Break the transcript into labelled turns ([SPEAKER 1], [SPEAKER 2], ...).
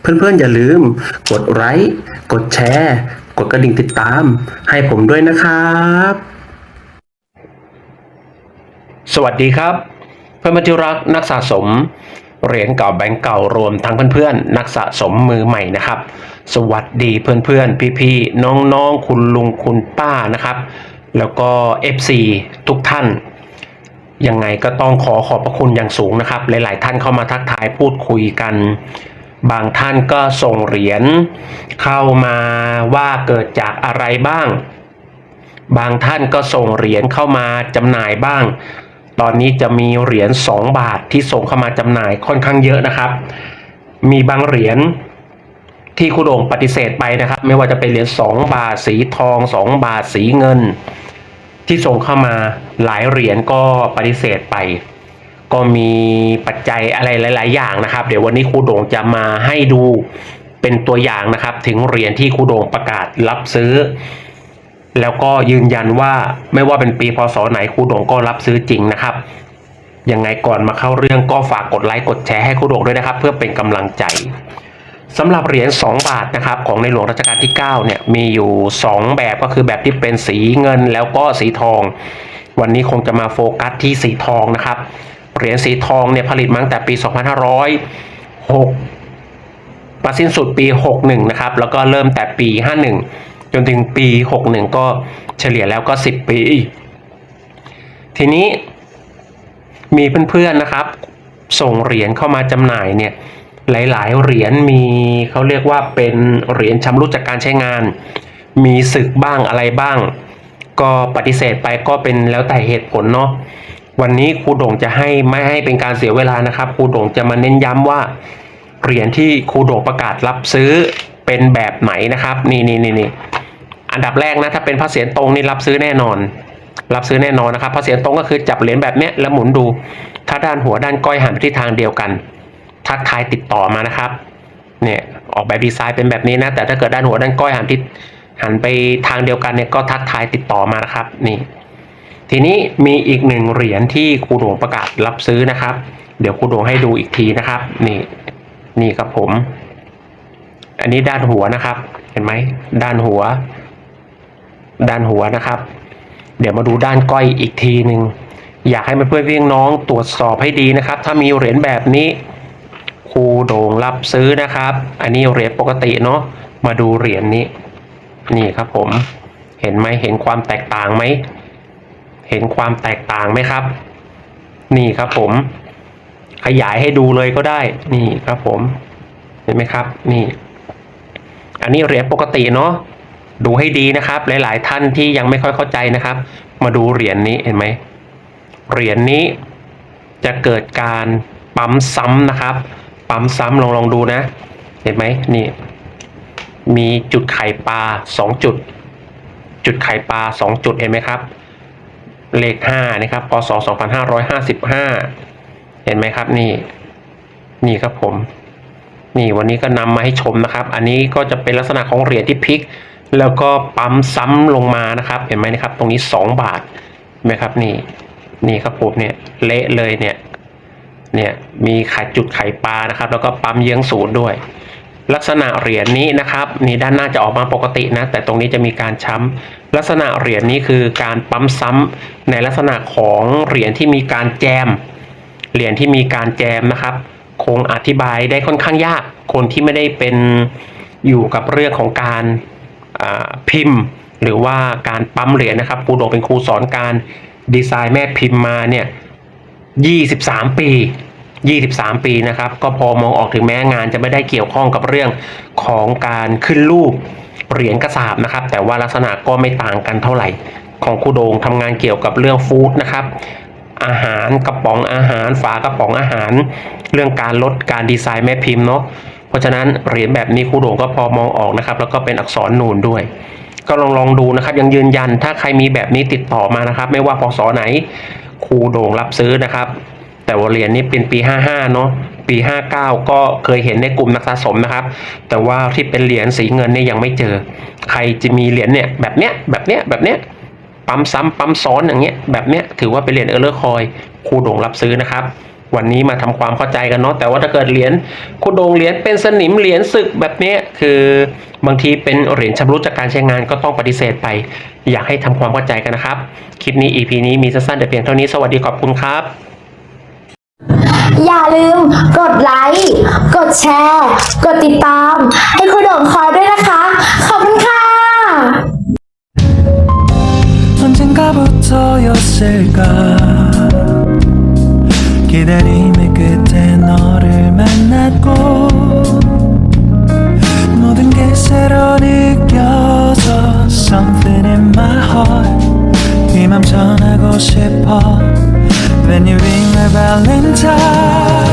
[SPEAKER 1] เพื่อนๆอย่าลืม กดไลค์กดแชร์ กดกระดิ่งติดตาม ให้ผมด้วยนะครับ สวัสดีครับ เพื่อนๆที่รักนักสะสมเหรียญเก่าแบงก์เก่ารวมทั้งเพื่อนๆนักสะสมมือใหม่นะครับ สวัสดีเพื่อนๆพี่ๆน้องๆคุณลุงคุณป้านะครับ แล้วก็ FC ทุกท่านยังไงก็ต้องขอขอบพระคุณอย่างสูงนะครับ หลายๆท่านเข้ามาทักทายพูดคุยกัน บางท่านก็ส่งเหรียญเข้ามาว่าเกิดจากอะไรบ้าง บางท่านก็ส่งเหรียญเข้ามาจำหน่ายบ้าง ตอนนี้จะมีเหรียญ2 บาทที่ส่งเข้ามาจำหน่ายค่อนข้างเยอะนะครับ มีบางเหรียญที่คุณโด่งปฏิเสธไปนะครับ ไม่ว่าจะเป็นเหรียญ2บาทสีทอง 2 บาทสีเงิน ที่ส่งเข้ามาหลายเหรียญก็ปฏิเสธไป ก็มีปัจจัยอะไรหลาย ๆ อย่างนะครับ เดี๋ยววันนี้ครูโด่งจะมาให้ดูเป็นตัวอย่างนะครับ ถึงเหรียญที่ครูโด่งประกาศรับซื้อ แล้วก็ยืนยันว่าไม่ว่าเป็นปีพศไหนครูโด่งก็รับซื้อจริงนะครับยังไงก่อนมาเข้าเรื่องก็ฝากกดไลค์กดแชร์ให้ครูโด่งด้วยนะครับ เพื่อเป็นกำลังใจสำหรับเหรียญ 2 บาทนะครับของในหลวงรัชกาลที่ 9 เนี่ยมีอยู่ 2 แบบก็คือแบบที่เป็นสีเงินแล้วก็สีทอง วันนี้คงจะมาโฟกัสที่สีทองนะครับ เหรียญสีทองเนี่ยผลิตมาตั้งแต่ปี 2506มาสิ้นสุดปี 61 นะครับ แล้วก็เริ่มแต่ปี 51 จนถึงปี 61 ก็เฉลี่ยแล้วก็ 10 ปี ทีนี้มีเพื่อนๆนะครับ ส่งเหรียญเข้ามาจำหน่ายเนี่ยหลาย ๆ เหรียญมีเขาเรียกว่าเป็นเหรียญชำรุดจากการใช้งาน มีสึกบ้างอะไรบ้าง ก็ปฏิเสธไปก็เป็นแล้วแต่เหตุผลเนาะ วันนี้ครูโด่งจะให้ไม่ให้เป็นการเสียเวลานะครับครูโด่งจะมาเน้นย้ำว่าเหรียญที่ครูโด่งประกาศรับซื้อเป็นแบบไหนนะครับ นี่นี่นี่นี่อันดับแรกนะถ้าเป็นพระเศียรตรงนี่รับซื้อแน่นอน รับซื้อแน่นอนนะครับพระเศียรตรงก็คือจับเหรียญแบบเนี้ยแล้วหมุนดู ถ้าด้านหัวด้านก้อยหันไปที่ทางเดียวกัน ทักทายติดต่อมานะครับเนี่ยออกแบบดีไซน์เป็นแบบนี้นะแต่ถ้าเกิดด้านหัวด้านก้อยหันทิศหันไปทางเดียวกันเนี่ยก็ทักทายติดต่อมานะครับนี่ ทีนี้มีอีกหนึ่งเหรียญที่ครูโด่งประกาศรับซื้อนะครับ เดี๋ยวครูโด่งให้ดูอีกทีนะครับ นี่นี่ครับผม อันนี้ด้านหัวนะครับ เห็นไหมด้านหัว ด้านหัวนะครับ เดี๋ยวมาดูด้านก้อยอีกทีหนึ่งอยากให้เพื่อนๆพี่อน้องตรวจสอบให้ดีนะครับ ถ้ามีเหรียญแบบนี้ครูโด่งรับซื้อนะครับ อันนี้เหรียญปกติเนาะมาดูเหรียญนี้ นี่ครับผม เห็นไหมเห็นความแตกต่างไหม เห็นความแตกต่างไหมครับ นี่ครับผม ขยายให้ดูเลยก็ได้ นี่ครับผม เห็นไหมครับ นี่ อันนี้เหรียญปกติเนาะ ดูให้ดีนะครับ หลาย ๆ ท่านที่ยังไม่ค่อยเข้าใจนะครับ มาดูเหรียญนี้เห็นไหม เหรียญนี้จะเกิดการปั๊มซ้ำนะครับ ปั๊มซ้ำลองลองดูนะ เห็นไหมนี่ มีจุดไข่ปลาสองจุด จุดไข่ปลาสองจุดเห็นไหมครับ เลขห้านะครับพศสองพันห้าร้อยห้าสิบห้าเห็นไหมครับนี่ นี่ครับผม นี่วันนี้ก็นำมาให้ชมนะครับ อันนี้ก็จะเป็นลักษณะของเหรียญที่พลิก แล้วก็ปั๊มซ้ำลงมานะครับ เห็นไหมนะครับ ตรงนี้สองบาทเห็นไหมครับนี่ นี่ครับผมเนี่ยเละเลยเนี่ย เนี่ยมีไข่จุดไข่ปลานะครับ แล้วก็ปั๊มเยื้องศูนย์ด้วย ลักษณะเหรียญนี้นะครับนี่ด้านหน้าจะออกมาปกตินะ แต่ตรงนี้จะมีการช้ำลักษณะเหรียญนี้คือการปั๊มซ้ำในลักษณะของเหรียญที่มีการแจม เหรียญที่มีการแจมนะครับ คงอธิบายได้ค่อนข้างยาก คนที่ไม่ได้เป็นอยู่กับเรื่องของการพิมพ์ หรือว่าการปั๊มเหรียญนะครับครูโดงเป็นครูสอนการดีไซน์แม่พิมพ์มาเนี่ย 23 ปี 23 ปีนะครับ ก็พอมองออกถึงแม้งานจะไม่ได้เกี่ยวข้องกับเรื่องของการขึ้นรูปเหรียญกระสาบนะครับ แต่ว่าลักษณะก็ไม่ต่างกันเท่าไหร่ ของคูโดงทำงานเกี่ยวกับเรื่องฟู้ดนะครับ อาหารกระป๋องอาหารฝากระป๋องอาหาร เรื่องการลดการดีไซน์แม่พิมพ์เนาะเพราะฉะนั้นเหรียญแบบนี้คูโด่งก็พอมองออกนะครับ แล้วก็เป็นอักษรนูนด้วยก็ลองลองดูนะครับ ยังยืนยันถ้าใครมีแบบนี้ติดต่อมานะครับ ไม่ว่าพศไหนครูโด่งรับซื้อนะครับ แต่ว่าเหรียญนี้เป็นปี 55 เนาะปี 59 ก็เคยเห็นในกลุ่มนักสะสมนะครับ แต่ว่าที่เป็นเหรียญสีเงินเนี่ยยังไม่เจอ ใครจะมีเหรียญเนี่ยแบบเนี้ยแบบเนี้ยแบบเนี้ยปั๊มซ้ำปั๊มซ้อนอย่างเงี้ยแบบเนี้ยถือว่าเป็นเหรียญเออร์เลอร์คอยครูโด่งรับซื้อนะครับ วันนี้มาทำความเข้าใจกันเนาะแต่ว่าถ้าเกิดเหรียญคุณโดงเหรียญเป็นสนิมเหรียญสึกแบบเนี้ยคือบางทีเป็นเหรียญชำรุดจากการใช้งานก็ต้องปฏิเสธไป อยากให้ทำความเข้าใจกันนะครับคลิปนี้ EP นี้มีสั้นๆแต่เพียงเท่านี้สวัสดีขอบคุณครับ
[SPEAKER 2] อย่าลืมกดไลค์ กดแชร์ กดติดตาม ให้ครูโด่งคอยด้วยนะคะ ขอบคุณค่ะ
[SPEAKER 3] 언젠가부터였을까 기다림의 끝에 너를 만났고 모든 게 새로 느껴져 Something in my heart 네맘 전하고 싶어 when you ring my valentine